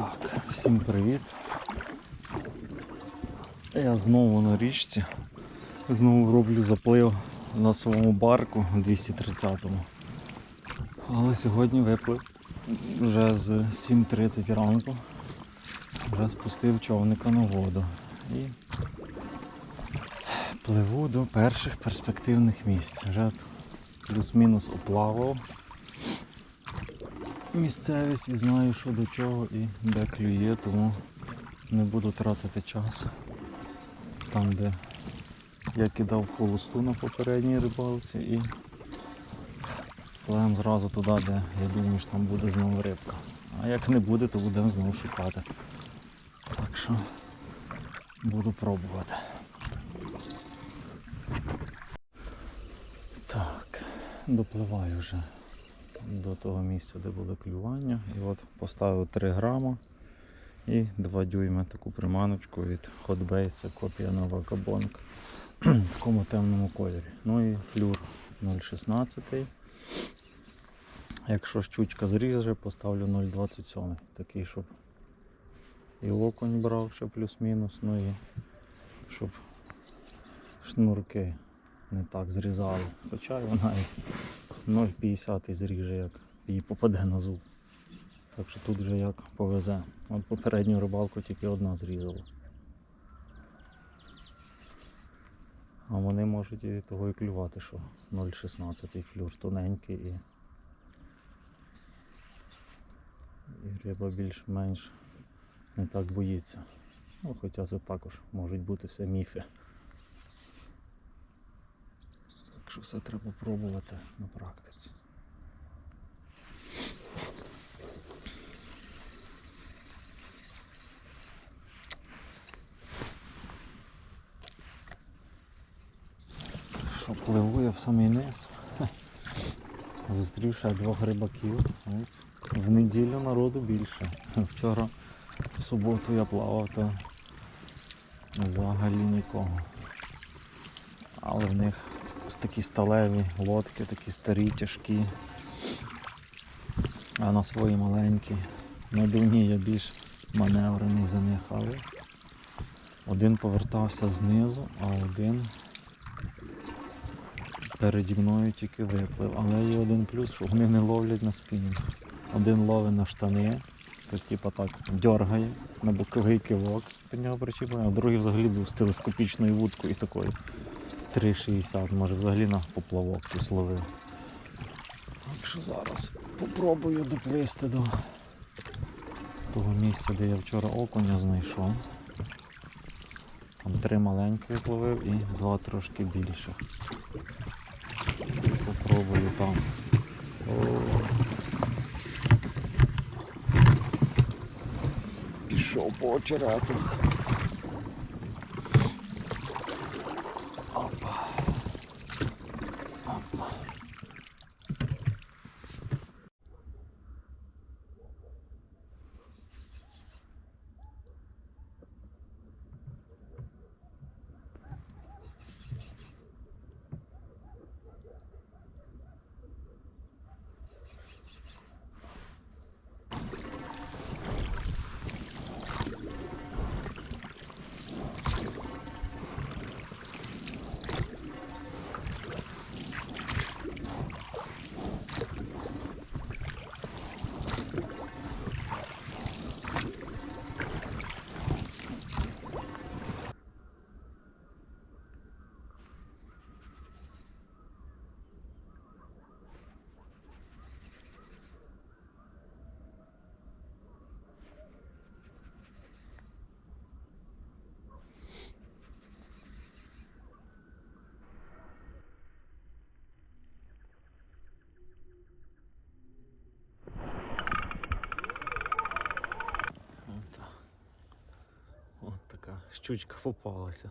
Так, всім привіт. Я знову на річці. Знову роблю заплив на своєму барку 230-му. Але сьогодні виплив вже з 7.30 ранку. Вже спустив човника на воду. І пливу до перших перспективних місць. Вже плюс-мінус оплавав місцевість і знаю, що до чого і де клює, тому не буду тратити час. Там, де я кидав холосту на попередній рибалці і пливемо зразу туди, де я думаю, що там буде знову рибка. А як не буде, то будемо знову шукати. Так що буду пробувати. Так, допливаю вже до того місця, де було клювання. І от поставив 3 грама і 2 дюйма таку приманочку від Hotbase, копія нова Кабонг в такому темному кольорі. Ну і флюр 0,16. Якщо щучка зріже, поставлю 0,27. Такий, щоб і окунь брав ще плюс-мінус, ну і щоб шнурки не так зрізали. Хоча й вона і 0,50 зріже, як їй попаде на зуб. Так що тут вже як повезе. От попередню рибалку тільки одна зрізала. А вони можуть і того і клювати, що 0,16 флюр тоненький і, і риба більш-менш не так боїться. Ну, хоча це також можуть бути все міфи. Так що все треба пробувати на практиці. Що пливу я в самий низ. Зустрів двох рибаків. В неділю народу більше. Вчора в суботу я плавав, то взагалі нікого. Але в них ось такі сталеві лодки, такі старі, тяжкі. А на свої маленькі. Надувні я більш маневрений за них, але один повертався знизу, а один переді мною тільки виплив. Але є один плюс, що вони не ловлять на спінінг. Один ловить на штани, то типа так дергає на боковий кивок, під нього причіпає, а другий взагалі був з телескопічною вудкою і такою. 3,60, може взагалі на поплавок тут ловив. Так що зараз попробую доплисти до того місця, де я вчора окуня знайшов. Там три маленьких зловив і два трошки більше. Попробую там. О. Пішов по очеретах. Опа. Опа. От, от така щучка попалася.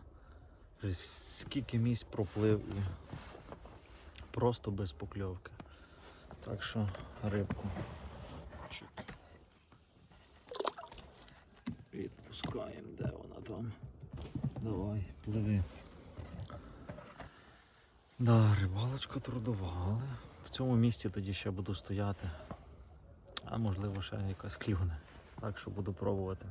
Скільки місць проплив і просто без покльовки. Так що рибку. Відпускаємо, де вона там. Давай, пливи. Да, рибалочка трудова, але в цьому місці тоді ще буду стояти. А можливо ще якась клюне. Так що буду пробувати.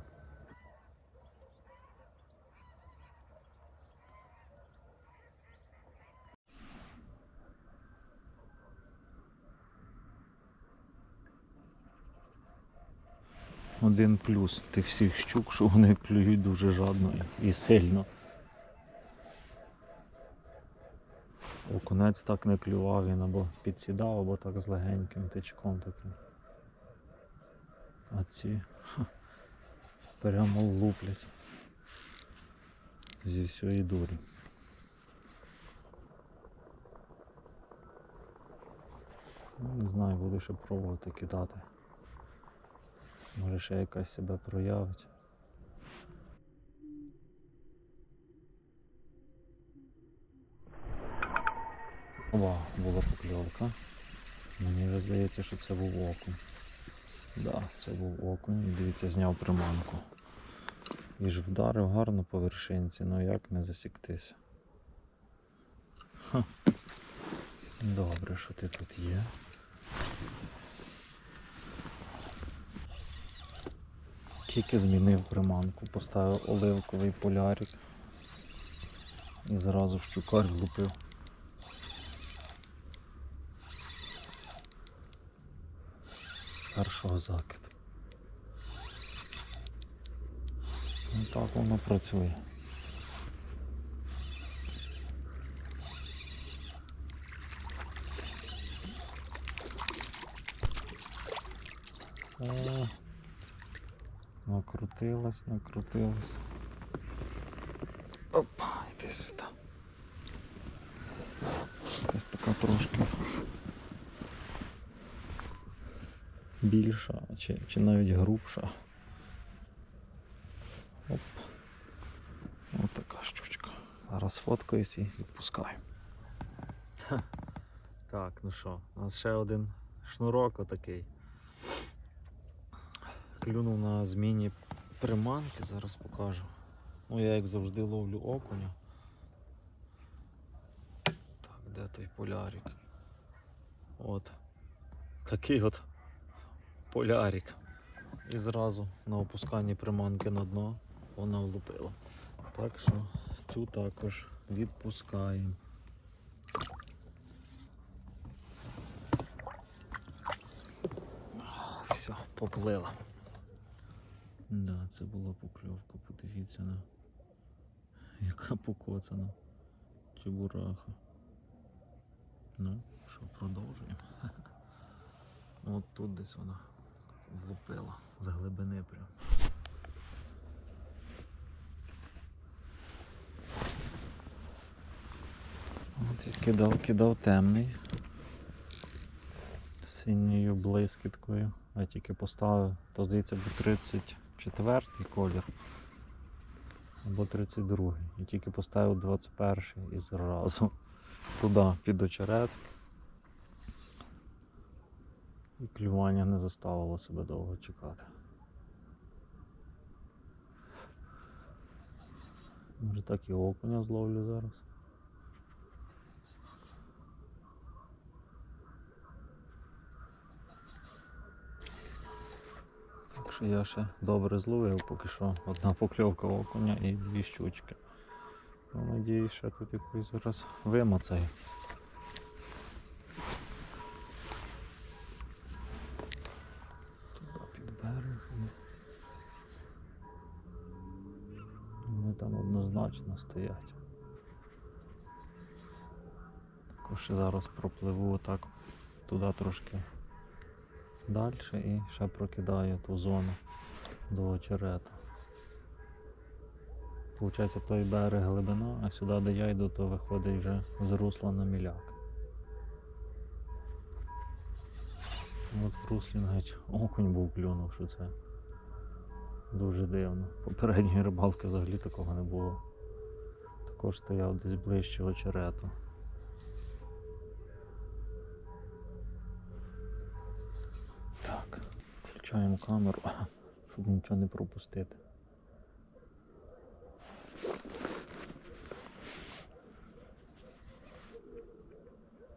Один плюс тих всіх щук, що вони клюють дуже жадно і сильно. Окунець так не клював, він або підсідав, або так з легеньким тичком таким. А ці ха, прямо луплять зі всієї дурі. Не знаю, буду ще пробувати кидати. Може ще якась себе проявить. О, була покльовка. Мені вже здається, що це був окунь. Да, це був окунь. Дивіться, зняв приманку. І ж вдарив гарно по вершинці, ну як не засіктися. Ха. Добре, що ти тут є. Тільки змінив приманку, поставив оливковий полярик і зразу щукар влупив. З першого закиду. Ну так воно працює. О, накрутилась, накрутилась. Опа, йди сюди. Якась така трошки більша, чи, чи навіть грубша. Оп. Ось така щучка. Зараз фоткаюсь і відпускаю. Так, ну що, у нас ще один шнурок отакий. Клюнув на зміні приманки, зараз покажу. Ну я як завжди ловлю окуня. Так, де той полярик? От. Такий от полярик. І зразу на опусканні приманки на дно вона влупила. Так що цю також відпускаємо. Все, поплила. Да, це була покльовка, подивіться на яка покоцана чебураха. Ну, що, продовжуємо. От тут десь вона влупила з глибини прям. От я кидав, кидав темний синьою блискіткою, а тільки поставив, то здається був 34 колір або 32 і тільки поставив 21 і зразу туди під очерет. І клювання не заставило себе довго чекати. Може так і окуня зловлю зараз. Що я ще добре зловив, поки що одна покльовка окуня і дві щучки. Ну, надіюсь, ще тут якусь зараз вимацаю. Туди під берег. і Вони там однозначно стоять. Також зараз пропливу отак туди трошки далі і ще прокидаю ту зону до очерета. Получається, той берег глибина, а сюди, де я йду, то виходить вже з русла на міляк. От в руслі навіть окунь був клюнув, що це дуже дивно. Попередньої рибалки взагалі такого не було. Також стояв десь ближче очерету. Включаємо камеру, щоб нічого не пропустити.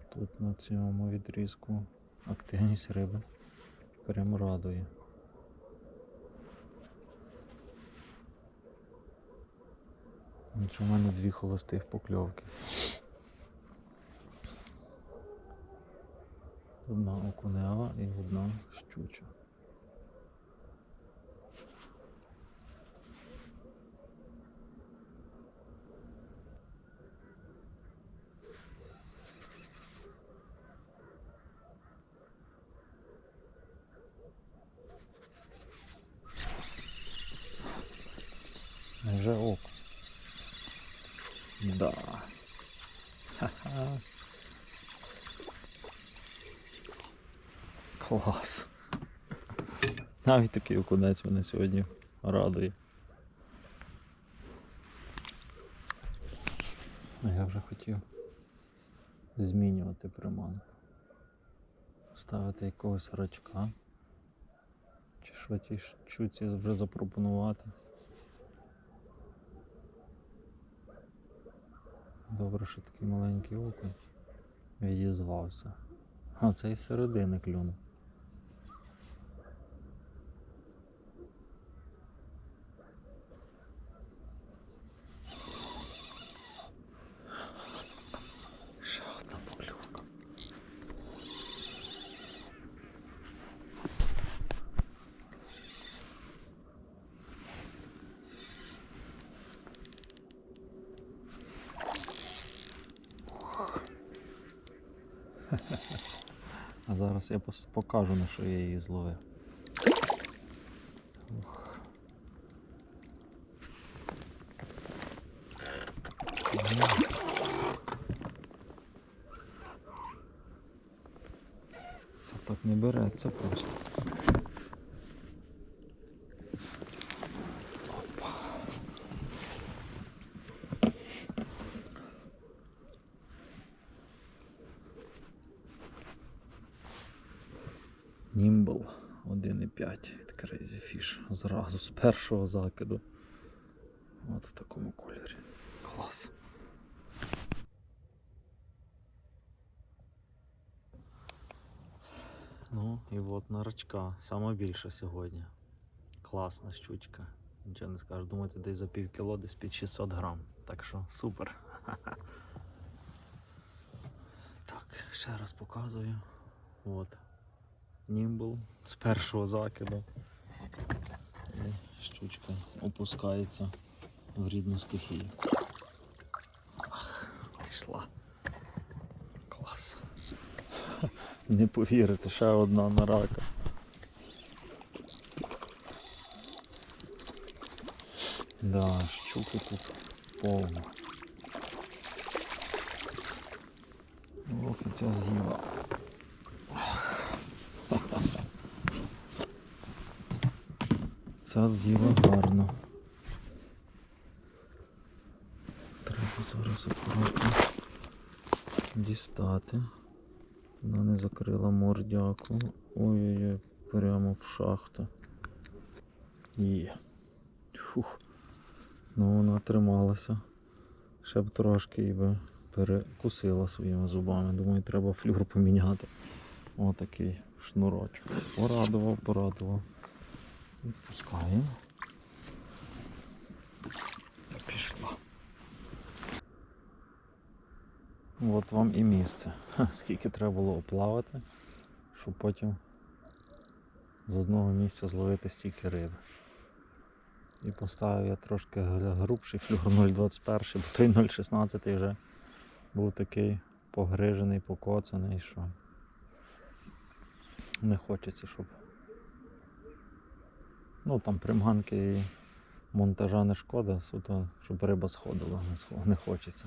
Тут на цьому відрізку активність риби Прям радує. В мене дві холостих покльовки. Одна окунева і одна щуча. Вже ок. Да. Ха-ха. Клас. Навіть такий окунець мене сьогодні радує. Я вже хотів змінювати приманку. Ставити якогось рачка. Чи що ті щуці вже запропонувати. Добре, що такий маленький окунь відізвався. А це із середини клюнув. Зараз я покажу, на що я її зловив. Ну. Це так не береться просто. Німбл 1,5 від Crazy Fish. Зразу з першого закиду. От в такому кольорі. Клас. Ну і от нарочка. Сама більша сьогодні. Класна щучка. Нічого не скажу. Думаєте, десь за пів кіло, десь під 600 грам. Так що супер. Так, ще раз показую. От. Німбл з першого закиду. І щучка опускається в рідну стихію. Пішла. Клас. Не повірите, ще одна на рака. Да, щуки тут повно. Ох, ця з'їла. Ця з'їла гарно. Треба зараз акуратно дістати. Вона не закрила мордяку. Ой-ой-ой, прямо в шахту. Є. Фух. Ну вона трималася. Ще б трошки і би перекусила своїми зубами. Думаю, треба флюр поміняти. Отакий шнурочок. Порадував, порадував. Відпускаємо. Пішла. От вам і місце. Скільки треба було оплавати, щоб потім з одного місця зловити стільки риби. І поставив я трошки грубший флюр 0,21, бо той 0,16 вже був такий погрижений, покоцаний, що не хочеться, щоб. Ну там приманки і монтажа не шкода, суто, щоб риба сходила, не, хочеться.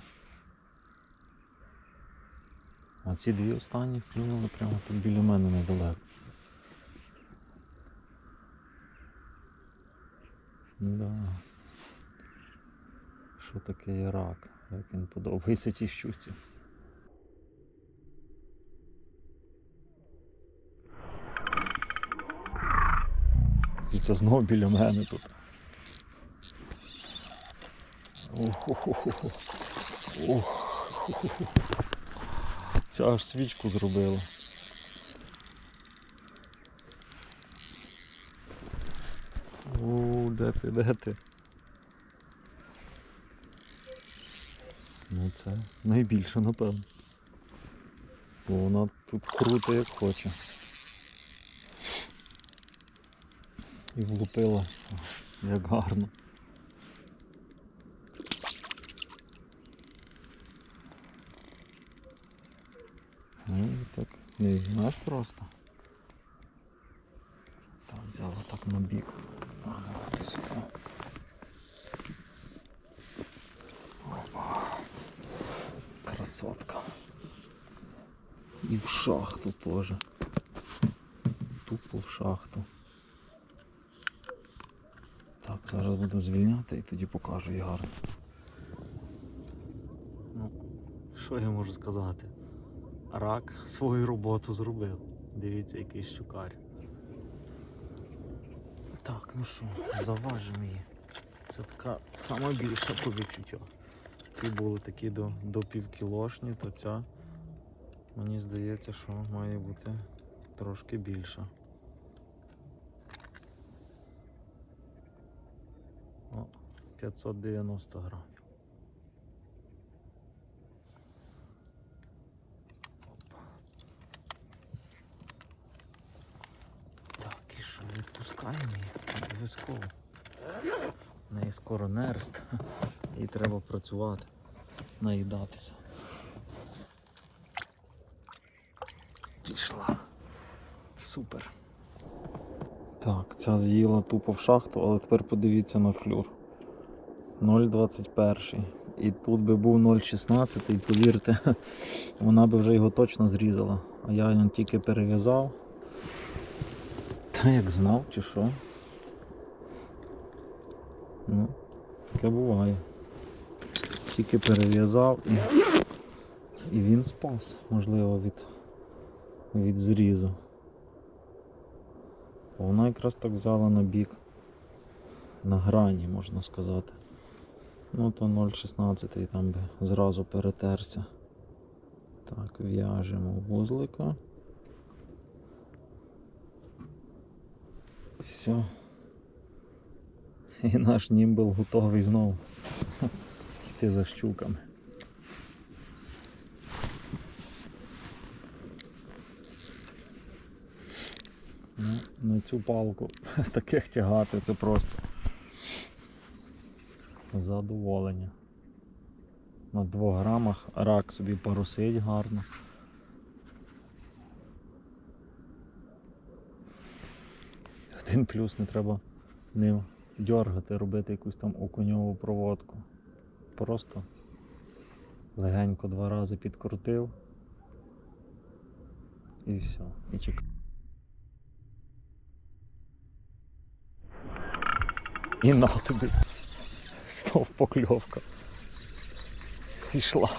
А ці дві останні клюнули прямо тут біля мене недалеко. Да. Що таке рак? Як він подобається тій щуці. Це знову біля мене тут. Ця аж свічку зробила. У, де ти, де ти? Ну це найбільше, напевно. Бо вона тут круто як хоче. І влупила як гарно. Ну так не візьмеш просто. Так, взяла так на бік. Давайте сюди. Опа. Красотка. І в шахту теж. Тупо в шахту. Зараз буду звільняти і тоді покажу гарно. Ну, що я можу сказати? Рак свою роботу зробив. Дивіться, який щукар. Так, ну що, заважимо її. Це така сама більша по відчуттю. Ті були такі до, до півкілошні, то ця мені здається, що має бути трошки більша. О, 590 грамів. Так, і що, відпускаємо її обов'язково. В неї скоро нерест. І треба працювати, наїдатися. Пішла. Супер. Так, ця з'їла тупо в шахту, але тепер подивіться на флюр. 0,21. І тут би був 0,16, і повірте, вона би вже його точно зрізала. А я його тільки перев'язав. Та як знав чи що. Ну, таке буває. Тільки перев'язав і, і він спас, можливо, від, від зрізу. Вона якраз так взяла на бік, на грані, можна сказати. Ну то 0,16 там би зразу перетерся. Так, в'яжемо вузлика. Все. І наш німбл готовий знову йти за щуками. Ну, на цю палку таких тягати це просто задоволення. На 2 грамах рак собі порусить гарно. Один плюс не треба ним дергати, робити якусь там окуньову проводку. Просто легенько два рази підкрутив і все. І чекай. І на тобі. Знов покльовка. Зійшла.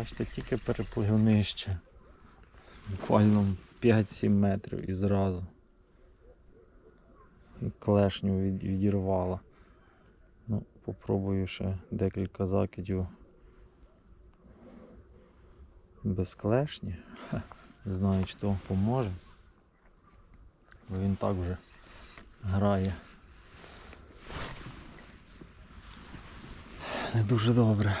Бачите, тільки переплив нижче. Буквально 5-7 метрів і зразу. Клешню від- відірвала. Ну, попробую ще декілька закидів без клешні. Не знаю, чи то поможе. Бо він так вже грає. Не дуже добре.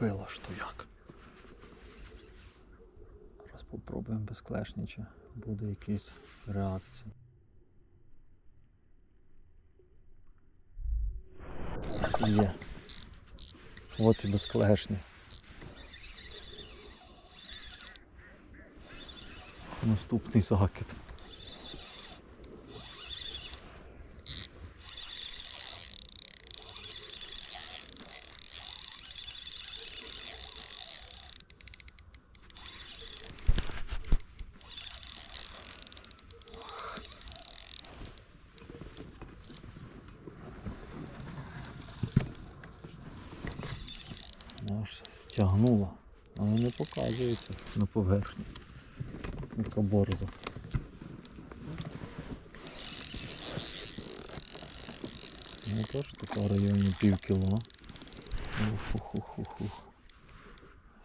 Втопило ж то як. Зараз попробуємо без клешні, чи буде якісь реакції. Є. От і без клешні. Наступний закид. Тягнула, але не показується на поверхні. Яка борза. Ну теж така в районі пів кіло. Уху-ху-ху-ху.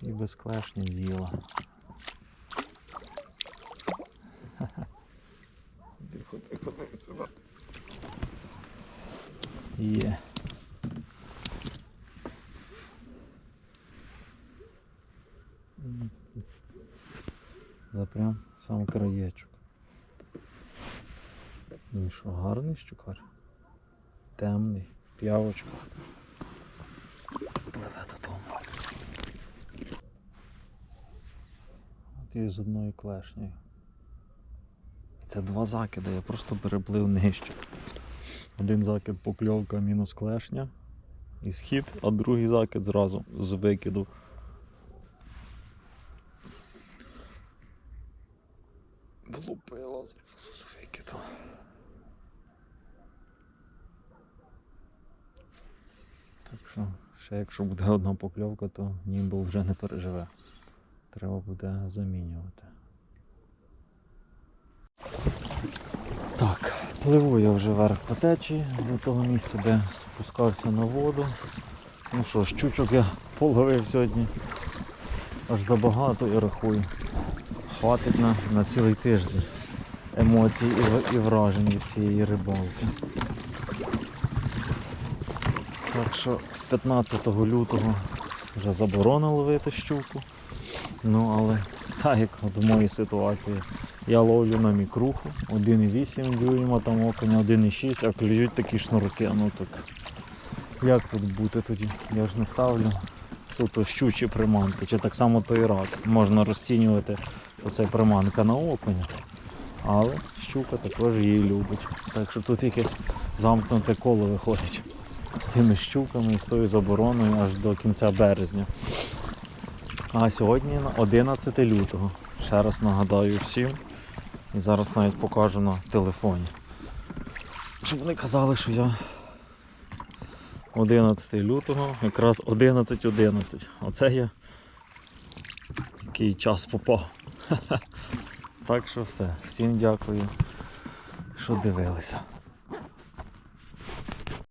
І без клешні з'їла. Ходи, ходи, ходи сюди. Є. За прям сам краєчок. І що, гарний щукар? Темний, п'явочка. Пливе додому. От і з одною клешнею. Це два закиди, я просто переплив нижче. Один закид покльовка мінус клешня і схід, а другий закид зразу з викиду. Влупило зразу з викиду. Так що, ще якщо буде одна покльовка, то німбл вже не переживе. Треба буде замінювати. Так, пливу я вже вверх по течії, до того місця, де спускався на воду. Ну що, щучок я половив сьогодні аж забагато і рахую. Хватить на, на цілий тиждень емоцій і, і вражень від цієї рибалки. Так що з 15 лютого вже заборонено ловити щуку. Ну але так як от в моїй ситуації я ловлю на мікруху 1,8 дюйма, там окуня 1,6, а клюють такі шнурки. Ну так як тут бути тоді? Я ж не ставлю суто щучі приманки, чи так само той рак. Можна розцінювати оце приманка на окуня. Але щука також її любить. Так що тут якесь замкнуте коло виходить з тими щуками і з тою забороною аж до кінця березня. А сьогодні 11 лютого. Ще раз нагадаю всім. І зараз навіть покажу на телефоні. Щоб вони казали, що я 11 лютого, якраз 11.11. Оце я який час попав. Так що все. Всім дякую, що дивилися.